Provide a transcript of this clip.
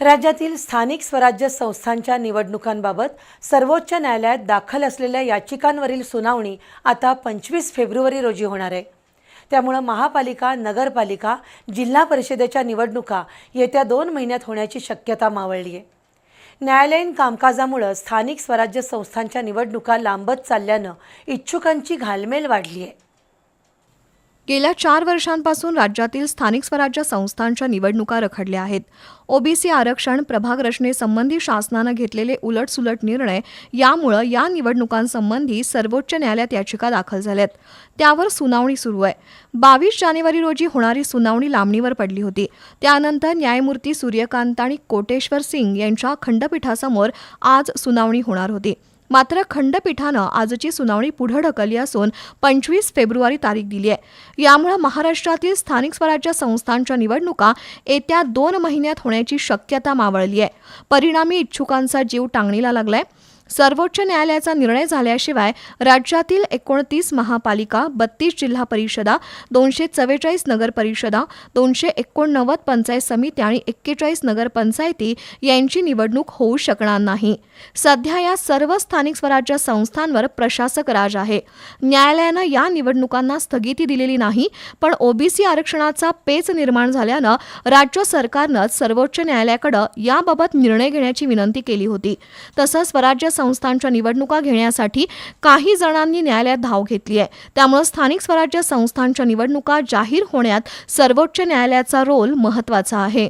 राज्यातील स्थानिक स्वराज्य संस्थांच्या निवडणुकांबाबत सर्वोच्च न्यायालयात दाखल असलेल्या याचिकांवरील सुनावणी आता पंचवीस फेब्रुवारी रोजी होणार आहे. त्यामुळं महापालिका नगरपालिका जिल्हा परिषदेच्या निवडणुका येत्या दोन महिन्यात होण्याची शक्यता मावळली आहे. न्यायालयीन कामकाजामुळं स्थानिक स्वराज्य संस्थांच्या निवडणुका लांबत चालल्यानं इच्छुकांची घालमेल वाढली आहे. गेल्या चार वर्षांपासून राज्यातील स्थानिक स्वराज्य संस्थांच्या निवडणुका रखडल्या आहेत. ओबीसी आरक्षण प्रभाग रचनेसंबंधी शासनानं घेतलेले उलटसुलट निर्णय यामुळं या निवडणुकांसंबंधी सर्वोच्च न्यायालयात याचिका दाखल झाल्यात. त्यावर सुनावणी सुरू आहे. बावीस जानेवारी रोजी होणारी सुनावणी लांबणीवर पडली होती. त्यानंतर न्यायमूर्ती सूर्यकांत आणि कोटेश्वर सिंग यांच्या खंडपीठासमोर आज सुनावणी होणार होती. मात्र खंडपीठानं आजची सुनावणी पुढे ढकलली असून पंचवीस फेब्रुवारी तारीख दिली आहे. यामुळे महाराष्ट्रातील स्थानिक स्वराज्य संस्थांच्या निवडणुका येत्या दोन महिन्यात होण्याची शक्यता मावळली आहे. परिणामी इच्छुकांचा जीव टांगणीला लागलाय. सर्वोच्च न्यायालयाचा निर्णय झाल्याशिवाय राज्यातील एकोणतीस महापालिका बत्तीस जिल्हा परिषदा दोनशे चव्वेचाळीस नगर परिषदा दोनशे एकोणनव्वद पंचायत समित्या आणि एक्केचाळीस नगरपंचायती यांची निवडणूक होऊ शकणार नाही. सध्या या सर्व स्थानिक स्वराज्य संस्थांवर प्रशासक राज आहे. न्यायालयानं या निवडणुकांना स्थगिती दिलेली नाही पण ओबीसी आरक्षणाचा पेच निर्माण झाल्यानं राज्य सरकारनं सर्वोच्च न्यायालयाकडे याबाबत निर्णय घेण्याची विनंती केली होती. तसंच स्वराज्य संस्थांच्या निवडणुका घेण्यासाठी काही जणांनी न्यायालयात धाव घेतली आहे. त्यामुळे स्थानिक स्वराज्य संस्थांच्या निवडणुका जाहीर होण्यात सर्वोच्च न्यायालयाचा रोल महत्त्वाचा आहे.